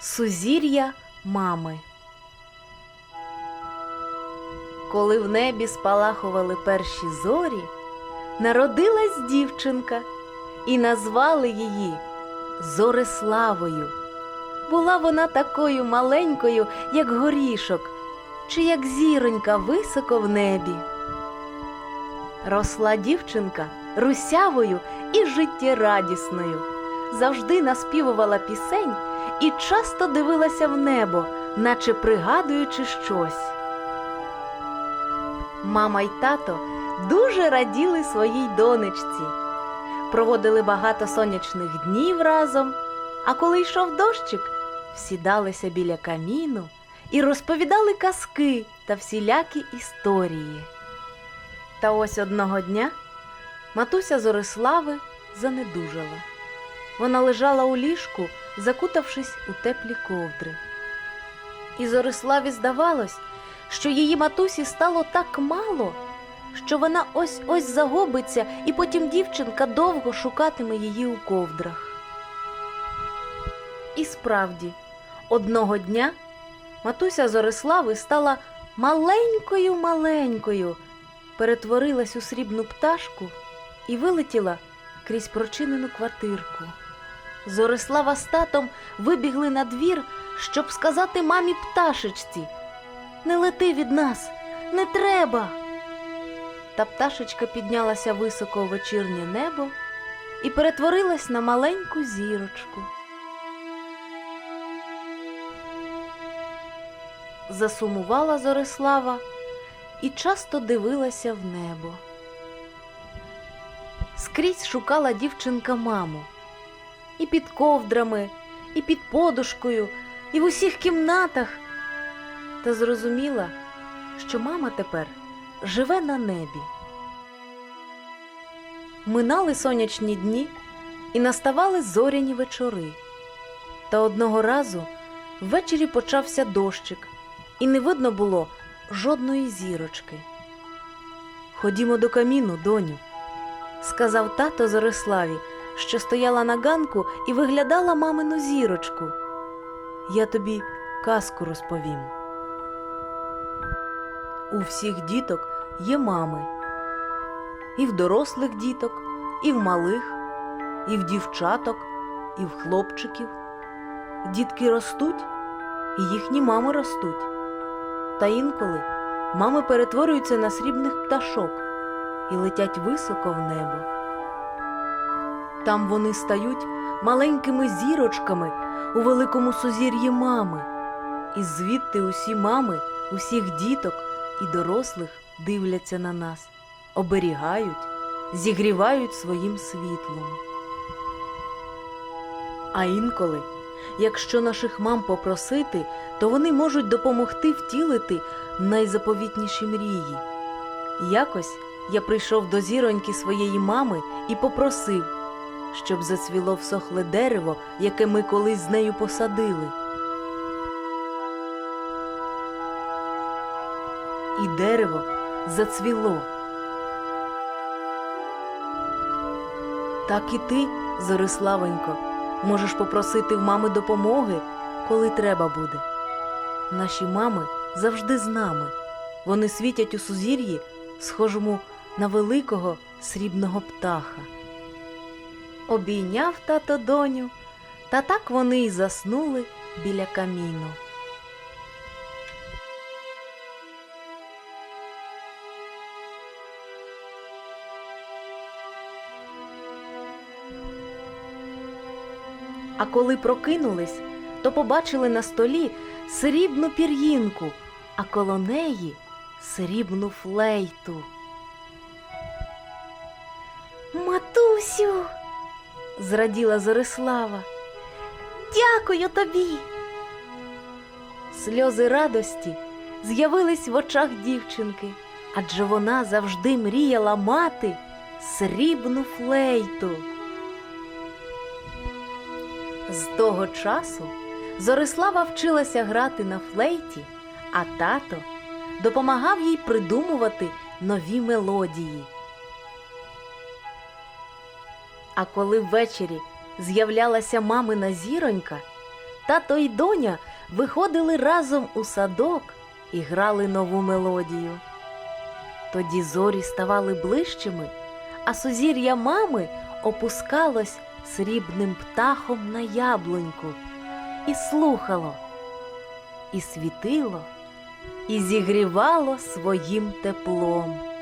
Сузір'я мами. Коли в небі спалахували перші зорі, народилась дівчинка і назвали її Зориславою. Була вона такою маленькою, як горішок, чи як зіронька високо в небі. Росла дівчинка русявою і життєрадісною, завжди наспівувала пісень і часто дивилася в небо, наче пригадуючи щось. Мама й тато дуже раділи своїй донечці, проводили багато сонячних днів разом, а коли йшов дощик, всідалися біля каміну і розповідали казки та всілякі історії. Та ось одного дня матуся Зорислави занедужала. Вона лежала у ліжку, закутавшись у теплі ковдри. І Зориславі здавалось, що її матусі стало так мало, що вона ось ось загубиться, і потім дівчинка довго шукатиме її у ковдрах. І справді, одного дня матуся Зорислави стала маленькою маленькою, перетворилась у срібну пташку і вилетіла крізь прочинену квартирку. Зорислава з татом вибігли на двір, щоб сказати мамі пташечці Не лети від нас, не треба. Та пташечка піднялася високо у вечірнє небо і перетворилась на маленьку зірочку. Засумувала Зорислава і часто дивилася в небо. Скрізь шукала дівчинка маму і під ковдрами, і під подушкою, і в усіх кімнатах. Та зрозуміла, що мама тепер живе на небі. Минали сонячні дні і наставали зоряні вечори. Та одного разу ввечері почався дощик, і не видно було жодної зірочки. Ходімо до каміну, доню, сказав тато Зориславі, що стояла на ганку і виглядала мамину зірочку. Я тобі казку розповім. У всіх діток є мами, і в дорослих діток, і в малих, і в дівчаток, і в хлопчиків. Дітки ростуть, і їхні мами ростуть. Та інколи мами перетворюються на срібних пташок і летять високо в небо. Там вони стають маленькими зірочками у великому сузір'ї мами, і звідти усі мами, усіх діток і дорослих дивляться на нас, оберігають, зігрівають своїм світлом. А інколи, якщо наших мам попросити, то вони можуть допомогти втілити найзаповітніші мрії. Якось я прийшов до зіроньки своєї мами і попросив, щоб зацвіло всохле дерево, яке ми колись з нею посадили. І дерево зацвіло. Так і ти, Зориславонько, можеш попросити в мами допомоги, коли треба буде. Наші мами завжди з нами. Вони світять у сузір'ї, схожому на великого срібного птаха. Обійняв тато доню, та так вони й заснули біля каміну. А коли прокинулись, то побачили на столі срібну пір'їнку, а коло неї срібну флейту. Матусю, зраділа Зорислава. Дякую тобі. Сльози радості з'явились в очах дівчинки, адже вона завжди мріяла мати срібну флейту. З того часу Зорислава вчилася грати на флейті, а тато допомагав їй придумувати нові мелодії. А коли ввечері з'являлася мамина зіронька, Тато й доня виходили разом у садок і грали нову мелодію. Тоді зорі ставали ближчими, а сузір'я мами опускалось срібним птахом на яблуньку і слухало, і світило, і зігрівало своїм теплом.